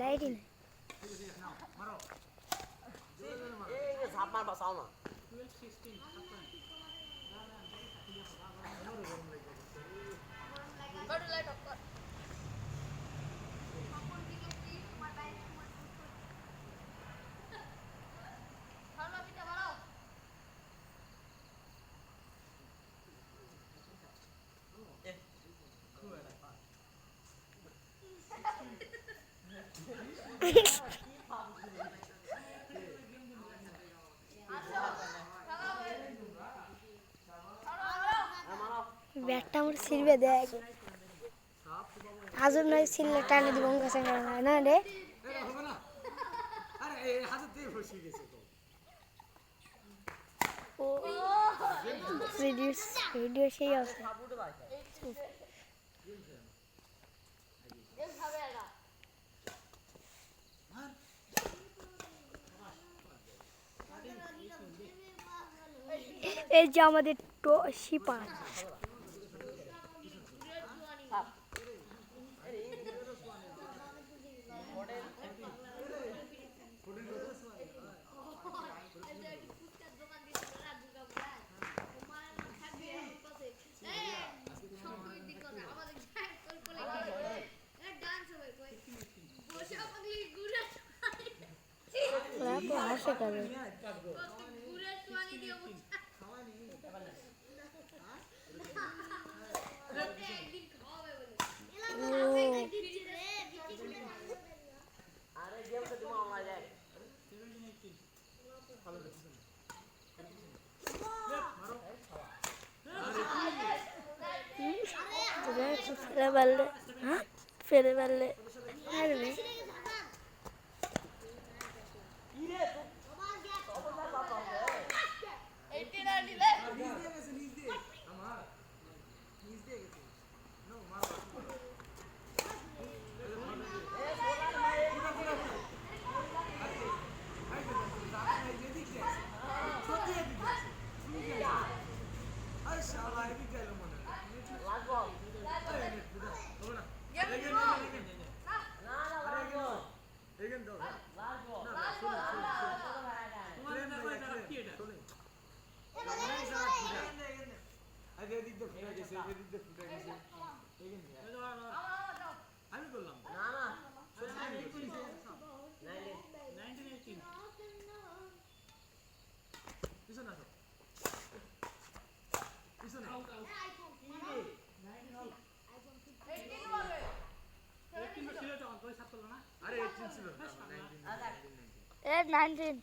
Lighting মারো এই ঝাপ মারবা চাও না Go to light up. ব্যাটটা আমার ছিলবে দেখ। হাজুর নয় ছিললে টানে দিব কাছে না রে। ভিডিও সেই আছে এই যে আমাদের শিপা পান। কেন? হ্যাঁ, farewell farewell Shall I be telling আগে দিক দিয়ে ফুটে গেছে এদিক দিয়ে ফুটে গেছে নাইনটিন